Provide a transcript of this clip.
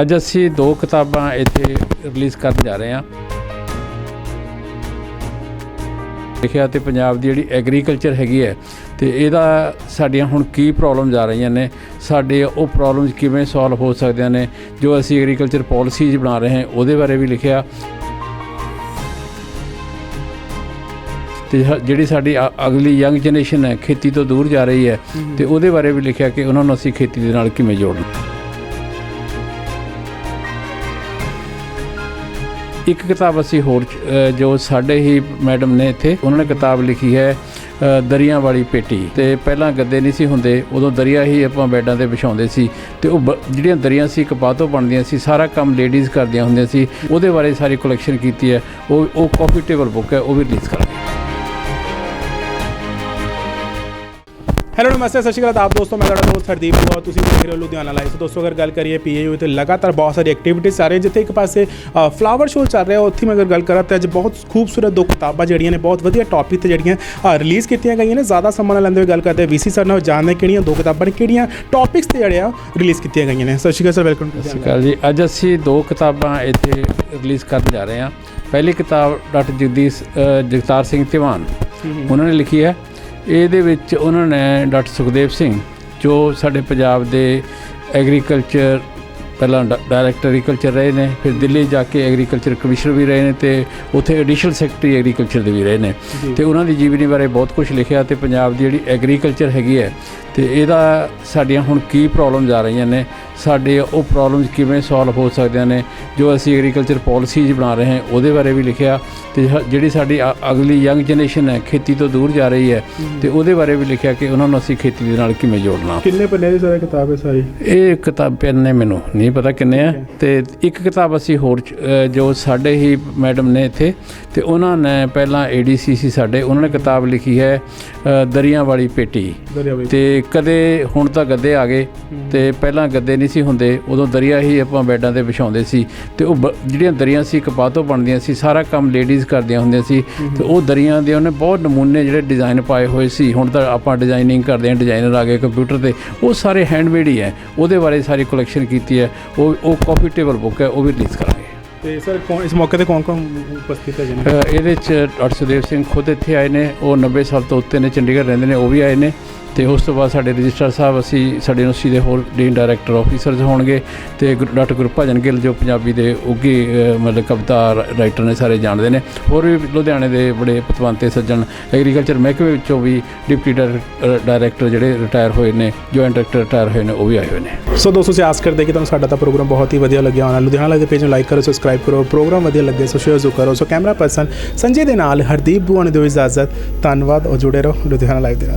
ਅੱਜ ਅਸੀਂ ਦੋ ਕਿਤਾਬਾਂ ਇੱਥੇ ਰਿਲੀਜ਼ ਕਰਨ ਜਾ ਰਹੇ ਹਾਂ। ਲਿਖਿਆ ਤੇ ਪੰਜਾਬ ਦੀ ਜਿਹੜੀ ਐਗਰੀਕਲਚਰ ਹੈਗੀ ਹੈ ਤੇ ਇਹਦਾ ਸਾਡੀਆਂ ਹੁਣ ਕੀ ਪ੍ਰੋਬਲਮਸ ਆ ਰਹੀਆਂ ਨੇ, ਸਾਡੇ ਉਹ ਪ੍ਰੋਬਲਮਸ ਕਿਵੇਂ ਸੋਲਵ ਹੋ ਸਕਦੀਆਂ ਨੇ, ਜੋ ਅਸੀਂ ਐਗਰੀਕਲਚਰ ਪਾਲਿਸੀਜ਼ ਬਣਾ ਰਹੇ ਹਾਂ, ਉਹਦੇ ਬਾਰੇ ਵੀ ਲਿਖਿਆ। ਤੇ ਹ- ਜਿਹੜੀ ਸਾਡੀ ਅ- ਅਗਲੀ ਯੰਗ ਜਨਰੇਸ਼ਨ ਹੈ, ਖੇਤੀ ਤੋਂ ਦੂਰ ਜਾ ਰਹੀ ਹੈ, ਤੇ ਉਹਦੇ ਬਾਰੇ ਵੀ ਲਿਖਿਆ ਕਿ ਉਹਨਾਂ ਨੂੰ ਅਸੀਂ ਖੇਤੀ ਦੇ ਨਾਲ ਕਿਵੇਂ ਜੋੜਨਾ। ਇੱਕ ਕਿਤਾਬ ਅਸੀਂ ਹੋਰ ਜੋ ਸਾਡੇ ਹੀ ਮੈਡਮ ਨੇ ਇੱਥੇ ਉਹਨਾਂ ਨੇ ਕਿਤਾਬ ਲਿਖੀ ਹੈ ਅ, ਦਰੀਆਂ ਵਾਲੀ ਪੇਟੀ। ਤੇ ਪਹਿਲਾਂ ਗੱਦੇ ਨਹੀਂ ਸੀ ਹੁੰਦੇ ਉਦੋਂ ਦਰੀਆ ਹੀ ਆਪਾਂ ਬੈੱਡਾਂ ਤੇ ਵਿਛਾਉਂਦੇ ਸੀ। ਤੇ ਉਹ ਬ- ਜਿਹੜੀਆਂ ਦਰੀਆਂ ਸੀ ਕਪਾਹ ਤੋਂ ਬਣਦੀਆਂ ਸੀ ਸਾਰਾ ਕੰਮ ਲੇਡੀਜ਼ ਕਰਦੀਆਂ ਹੁੰਦੀਆਂ ਸੀ। ਉਹਦੇ ਬਾਰੇ ਸਾਰੀ ਕਲੈਕਸ਼ਨ ਕੀਤੀ ਹੈ। ਉਹ ਉਹ ਕਾਫੀ ਟੇਬਲ ਬੁੱਕ ਹੈ ਉਹ ਵੀ ਰਿਲੀਜ਼ ਕਰਾਂਗੇ ਹੈਲੋ ਨਮਸਤੇ ਸਤਿ ਸ਼੍ਰੀ ਅਕਾਲ ਆਪ ਦੋਸਤੋ ਮੈਂ ਤੁਹਾਡਾ ਦੋਸਤ ਹਰਦੀਪ ਬੁਆ ਤੁਸੀਂ ਦੇਖ ਰਹੇ ਹੋ ਲੁਧਿਆਣਾ ਲਾਈਵ ਸੋ ਦੋਸਤੋ ਅਗਰ ਗੱਲ ਕਰੀਏ ਪੀਏਯੂ ਤੇ ਲਗਾਤਾਰ ਬਹੁਤ ਸਾਰੀ ਐਕਟੀਵਿਟੀਜ਼ ਚੱਲ ਰਹੀਆਂ। ਜਿੱਥੇ ਇੱਕ ਪਾਸੇ ਫਲਾਵਰ ਸ਼ੋਅ ਚੱਲ ਰਿਹਾ ਉੱਥੇ ਮੈਂ ਅਗਰ ਗੱਲ ਕਰਾਂ ਤਾਂ ਅੱਜ ਬਹੁਤ ਖੂਬਸੂਰਤ ਦੋ ਕਿਤਾਬਾਂ ਜਿਹੜੀਆਂ ਨੇ ਬਹੁਤ ਵਧੀਆ ਟੌਪਿਕ ਤੇ ਜਿਹੜੀਆਂ ਰਿਲੀਜ਼ ਕੀਤੀਆਂ ਗਈਆਂ ਨੇ। ਜ਼ਿਆਦਾ ਸਮਾਂ ਨਾ ਲੈਂਦੇ ਹੋਏ ਗੱਲ ਕਰਦੇ ਵੀਸੀ ਸਰ ਨਾਲ। ਜਾਣਦੇ ਕਿਹੜੀਆਂ ਦੋ ਕਿਤਾਬਾਂ ਨੇ ਕਿਹੜੀਆਂ ਟੌਪਿਕਸ ਤੇ ਜਿਹੜੇ ਆ ਰਿਲੀਜ਼ ਕੀਤੀਆਂ ਗਈਆਂ ਨੇ। ਸਤਿ ਸ਼੍ਰੀ ਅਕਾਲ ਸਰ ਵੈਲਕਮ ਸਤਿ ਸ਼੍ਰੀ ਅਕਾਲ ਜੀ। ਅੱਜ ਅਸੀਂ ਦੋ ਕਿਤਾਬਾਂ ਇੱਥੇ ਰਿਲੀਜ਼ ਕਰਨ ਜਾ ਰਹੇ ਹਾਂ। ਪਹਿਲੀ ਕਿਤਾਬ ਡਾਕਟਰ ਜਗਦੀਸ਼ ਜਗਤਾਰ ਸਿੰਘ ਧੀਵਾਨ। ਉਹਨਾਂ ਨੇ ਲਿਖੀ ਹੈ ਇਹਦੇ ਵਿੱਚ ਉਹਨਾਂ ਨੇ ਡਾਕਟਰ ਸੁਖਦੇਵ ਸਿੰਘ ਜੋ ਸਾਡੇ ਪੰਜਾਬ ਦੇ ਐਗਰੀਕਲਚਰ ਪਹਿਲਾਂ ਡਾਇਰੈਕਟਰ ਐਗਰੀਕਲਚਰ ਰਹੇ ਨੇ ਫਿਰ ਦਿੱਲੀ ਜਾ ਕੇ ਐਗਰੀਕਲਚਰ ਕਮਿਸ਼ਨਰ ਵੀ ਰਹੇ ਨੇ ਤੇ ਉੱਥੇ ਐਡੀਸ਼ਨਲ ਸੈਕਟਰੀ ਐਗਰੀਕਲਚਰ ਦੇ ਵੀ ਰਹੇ ਨੇ। ਤੇ ਉਹਨਾਂ ਦੀ ਜੀਵਨੀ ਬਾਰੇ ਬਹੁਤ ਕੁਝ ਲਿਖਿਆ ਤੇ ਪੰਜਾਬ ਦੀ ਜਿਹੜੀ ਐਗਰੀਕਲਚਰ ਹੈਗੀ ਹੈ ਤੇ ਇਹਦਾ ਸਾਡੀਆਂ ਹੁਣ ਕੀ ਪ੍ਰੋਬਲਮਸ ਆ ਰਹੀਆਂ ਨੇ ਸਾਡੇ ਉਹ ਪ੍ਰੋਬਲਮਸ ਕਿਵੇਂ ਸੋਲਵ ਹੋ ਸਕਦੀਆਂ ਨੇ ਜੋ ਅਸੀਂ ਐਗਰੀਕਲਚਰ ਪਾਲਿਸੀਜ਼ ਬਣਾ ਰਹੇ ਹਾਂ ਉਹਦੇ ਬਾਰੇ ਵੀ ਲਿਖਿਆ ਤੇ ਜਿਹੜੀ ਸਾਡੀ ਅਗਲੀ ਯੰਗ ਜਨਰੇਸ਼ਨ ਹੈ ਖੇਤੀ ਤੋਂ ਦੂਰ ਜਾ ਰਹੀ ਹੈ ਤੇ ਉਹਦੇ ਬਾਰੇ ਵੀ ਲਿਖਿਆ ਕਿ ਉਹਨਾਂ ਨੂੰ ਅਸੀਂ ਖੇਤੀ ਦੇ ਨਾਲ ਕਿਵੇਂ ਜੋੜਨਾ। ਕਿੰਨੇ ਪੰਨੇ ਦੀ ਸਰ ਕਿਤਾਬ ਹੈ ਸਾਰੀ? ਇਹ ਕਿਤਾਬ ਨੇ ਮੈਨੂੰ ਨਹੀਂ ਪਤਾ ਕਿੰਨੇ ਆ ਤੇ ਇੱਕ ਕਿਤਾਬ ਅਸੀਂ ਹੋਰ ਜੋ ਸਾਡੇ ਹੀ ਮੈਡਮ ਨੇ ਇੱਥੇ ਤੇ ਉਹਨਾਂ ਨੇ ਪਹਿਲਾਂ ਏਡੀਸੀ ਸੀ ਸਾਡੇ ਉਹਨਾਂ ਨੇ ਕਿਤਾਬ ਲਿਖੀ ਹੈ ਦਰੀਆਂ ਵਾਲੀ ਪੇਟੀ। ਤੇ ਕਦੇ ਹੁਣ ਤਾਂ ਗੱਦੇ ਆ ਗਏ ਤੇ ਪਹਿਲਾਂ ਗੱਦੇ ਨਹੀਂ ਸੀ ਹੁੰਦੇ, ਉਦੋਂ ਦਰੀਆ ਹੀ ਆਪਾਂ ਬੈੱਡਾਂ ਤੇ ਵਿਛਾਉਂਦੇ ਸੀ ਤੇ ਉਹ ਬ- ਜਿਹੜੀਆਂ ਦਰੀਆਂ ਸੀ ਕਪਾਹ ਤੋਂ ਬਣਦੀਆਂ ਸੀ, ਸਾਰਾ ਕੰਮ ਲੇਡੀਜ਼ ਕਰਦੀਆਂ ਹੁੰਦੀਆਂ ਸੀ ਤੇ ਉਹ ਦਰੀਆਂ ਦੇ ਉਹਨੇ ਬਹੁਤ ਨਮੂਨੇ ਜਿਹੜੇ ਡਿਜ਼ਾਈਨ ਪਾਏ ਹੋਏ ਸੀ। ਹੁਣ ਤਾਂ ਆਪਾਂ ਡਿਜ਼ਾਈਨਿੰਗ ਕਰਦੇ ਹਾਂ ਡਿਜ਼ਾਈਨਰ ਆ ਗਏ ਕੰਪਿਊਟਰ ਤੇ, ਉਹ ਸਾਰੇ ਹੈਂਡਮੇਡ ਹੀ ਹੈ। ਉਹਦੇ ਬਾਰੇ ਸਾਰੀ ਕਲੈਕਸ਼ਨ ਕੀਤੀ ਹੈ। ਉਹ ਉਹ ਕਾਫੀ ਟੇਬਲ ਬੁੱਕ ਹੈ, ਉਹ ਵੀ ਰਿਲੀਜ਼ ਕਰਾਂਗੇ। ਤੇ ਸਰ ਕੌਣ ਇਸ ਮੌਕੇ ਤੇ ਕੌਣ ਕੌਣ ਉਪਸਥਿਤ ਹੈ ਜੀ ਅ, ਇਹਦੇ ਚ ਡਾਕਟਰ ਸੁਦੇਵ ਸਿੰਘ ਖੁਦ ਇੱਥੇ ਆਏ ਨੇ ਉਹ 90 ਸਾਲ ਤੋਂ ਉੱਤੇ ਨੇ ਚੰਡੀਗੜ੍ਹ ਰਹਿੰਦੇ ਨੇ ਉਹ ਵੀ ਆਏ ਨੇ ਤੇ ਉਸ ਤੋਂ ਬਾਅਦ ਸਾਡੇ ਰਜਿਸਟਰ ਸਾਹਿਬ ਅਸੀਂ ਸਾਡੇ ਯੂਨੀਵਰਸਿਟੀ ਦੇ ਹੋਰ ਡੀਨ ਡਾਇਰੈਕਟਰ ਆਫੀਸਰਸ ਹੋਣਗੇ ਤੇ ਗੁਰ- ਡਾਕਟਰ ਗੁਰਭਜਨ ਗਿੱਲ ਜੋ ਪੰਜਾਬੀ ਦੇ ਉੱਘੇ ਅ, ਮਤਲਬ ਕਵਿਤਾ ਰਾਈਟਰ ਨੇ ਸਾਰੇ ਜਾਣਦੇ ਨੇ। ਹੋਰ ਵੀ ਲੁਧਿਆਣੇ ਦੇ ਬੜੇ ਪਤਵੰਤੇ ਸੱਜਣ ਐਗਰੀਕਲਚਰ ਮਹਿਕਮੇ ਵਿੱਚੋਂ ਵੀ ਡਿਪਟੀ ਡਾਇਰੈਕਟਰ- ਡਾਇਰੈਕਟਰ ਜਿਹੜੇ ਰਿਟਾਇਰ ਹੋਏ ਨੇ ਜੁਆਇੰਟ ਡਾਇਰੈਕਟਰ ਰਿਟਾਇਰ ਹੋਏ ਨੇ ਉਹ ਵੀ ਆਏ ਹੋਏ ਨੇ। ਸੋ ਦੋਸਤੋ ਅਸੀਂ ਆਸ ਕਰਦੇ ਕਿ ਤੁਹਾਨੂੰ ਸਾਡਾ ਤਾਂ ਪ੍ਰੋਗਰਾਮ ਬਹੁਤ ਹੀ ਵਧੀਆ ਲੱਗਿਆ ਹੋਣਾ। ਲੁਧਿਆਣਾ ਲਾਈਵ ਦੇ ਪੇਜ ਨੂੰ ਲਾਈਕ ਕਰੋ ਸਬਸਕ੍ਰਾਈਬ ਕਰੋ ਪ੍ਰੋਗਰਾਮ ਵਧੀਆ ਲੱਗੇ ਸੋ ਸ਼ੇਅਰ ਜ਼ਰੂਰ ਕਰੋ। ਸੋ ਕੈਮਰਾ ਪਰਸਨ ਸੰਜੇ ਦੇ ਨਾਲ ਹਰਦੀਪ ਬੂਆ ਨੇ ਦਿਓ ਇਜਾਜ਼ਤ। ਧੰਨਵਾਦ ਔਰ ਜੁੜੇ ਰਹੋ ਲੁਧਿਆਣਾ ਲਾਈਵ ਦੇ ਨਾਲ।